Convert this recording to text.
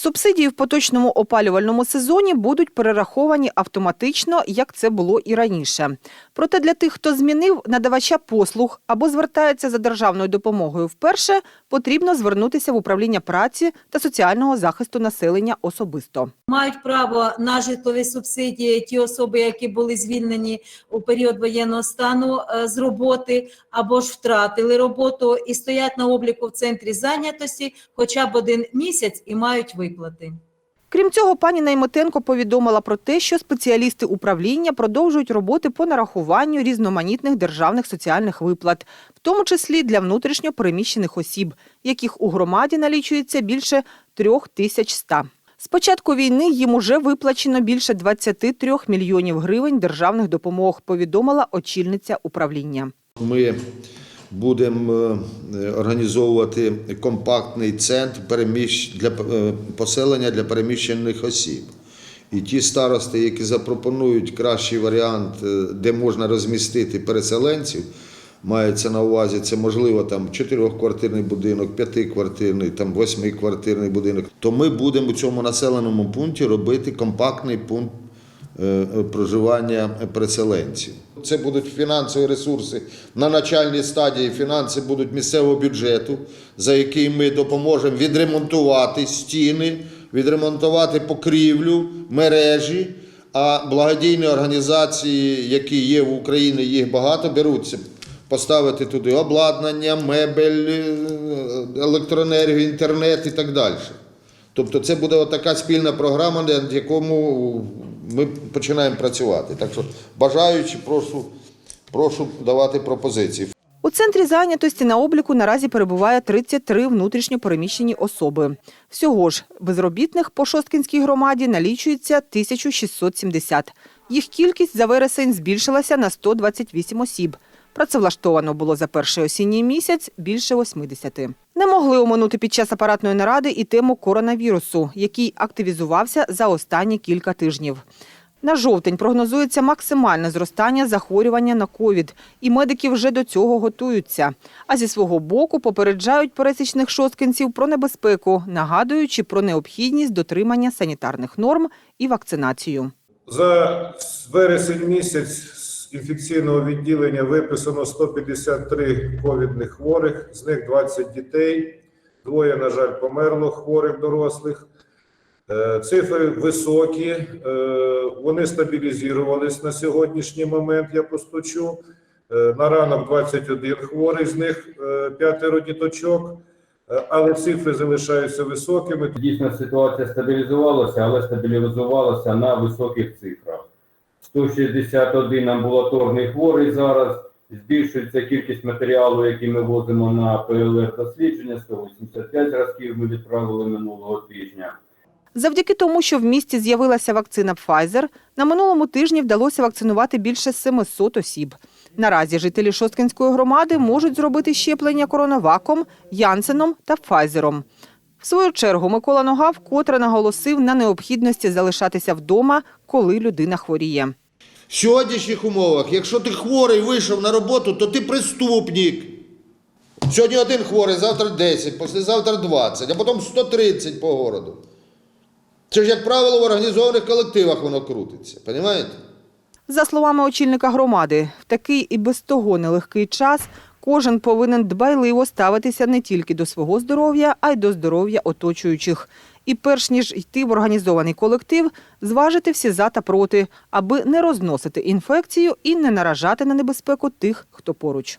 Субсидії в поточному опалювальному сезоні будуть перераховані автоматично, як це було і раніше. Проте для тих, хто змінив надавача послуг або звертається за державною допомогою вперше, потрібно звернутися в управління праці та соціального захисту населення особисто. Мають право на житлові субсидії ті особи, які були звільнені у період воєнного стану е, з роботи або ж втратили роботу і стоять на обліку в центрі зайнятості хоча б один місяць і мають виплати. Крім цього, пані Наймотенко повідомила про те, що спеціалісти управління продовжують роботи по нарахуванню різноманітних державних соціальних виплат, в тому числі для внутрішньо переміщених осіб, яких у громаді налічується більше трьох тисяч ста. З початку війни їм уже виплачено більше 23 мільйонів гривень державних допомог, повідомила очільниця управління. Ми будемо е, організовувати компактний центр для е, поселення для переміщених осіб. І ті старости, які запропонують кращий варіант, е, де можна розмістити переселенців, мається на увазі, це можливо там чотирьохквартирний будинок, п'ятиквартирний, там восьмиквартирний будинок. То ми будемо у цьому населеному пункті робити компактний пункт проживання переселенців. Це будуть фінансові ресурси на начальній стадії. Фінанси будуть місцевого бюджету, за який ми допоможемо відремонтувати стіни, відремонтувати покрівлю, мережі. А благодійні організації, які є в Україні, їх багато беруться. Поставити туди обладнання, мебель, е, електроенергію, інтернет і так далі. Тобто це буде така спільна програма, над якому ми починаємо працювати. Так що бажаючи, прошу, прошу давати пропозиції. У центрі зайнятості на обліку наразі перебуває 33 внутрішньо переміщені особи. Всього ж безробітних по Шосткінській громаді налічується 1670. Їх кількість за вересень збільшилася на 128 осіб. Працевлаштовано було за перший осінній місяць більше 80. Не могли оминути під час апаратної наради і тему коронавірусу, який активізувався за останні кілька тижнів. На жовтень прогнозується максимальне зростання захворювання на ковід, і медики вже до цього готуються. А зі свого боку попереджають пересічних шосткинців про небезпеку, нагадуючи про необхідність дотримання санітарних норм і вакцинацію. За вересень місяць з інфекційного відділення виписано 153 ковідних хворих, з них 20 дітей, двоє, на жаль, померло хворих дорослих. Е, Цифри високі, е, вони стабілізувались на сьогоднішній момент, я постучу. Е, На ранок 21 хворий, з них п'ятеро діточок, але цифри залишаються високими. Дійсно, ситуація стабілізувалася, але стабілізувалася на високих цифрах. 161 амбулаторний хворий зараз. Збільшується кількість матеріалу, який ми возимо на ПЛР-дослідження. 185 зразків ми відправили минулого тижня. Завдяки тому, що в місті з'явилася вакцина Pfizer, на минулому тижні вдалося вакцинувати більше 700 осіб. Наразі жителі Шосткинської громади можуть зробити щеплення коронаваком, Янсеном та Пфайзером. В свою чергу Микола Нога вкотре наголосив на необхідності залишатися вдома, коли людина хворіє. В сьогоднішніх умовах, якщо ти хворий вийшов на роботу, то ти преступник. Сьогодні один хворий, завтра 10, післязавтра 20, а потім 130 по городу. Це ж, як правило, в організованих колективах воно крутиться. Розумієте? За словами очільника громади, в такий і без того нелегкий час кожен повинен дбайливо ставитися не тільки до свого здоров'я, а й до здоров'я оточуючих. І перш ніж йти в організований колектив, зважити всі за та проти, аби не розносити інфекцію і не наражати на небезпеку тих, хто поруч.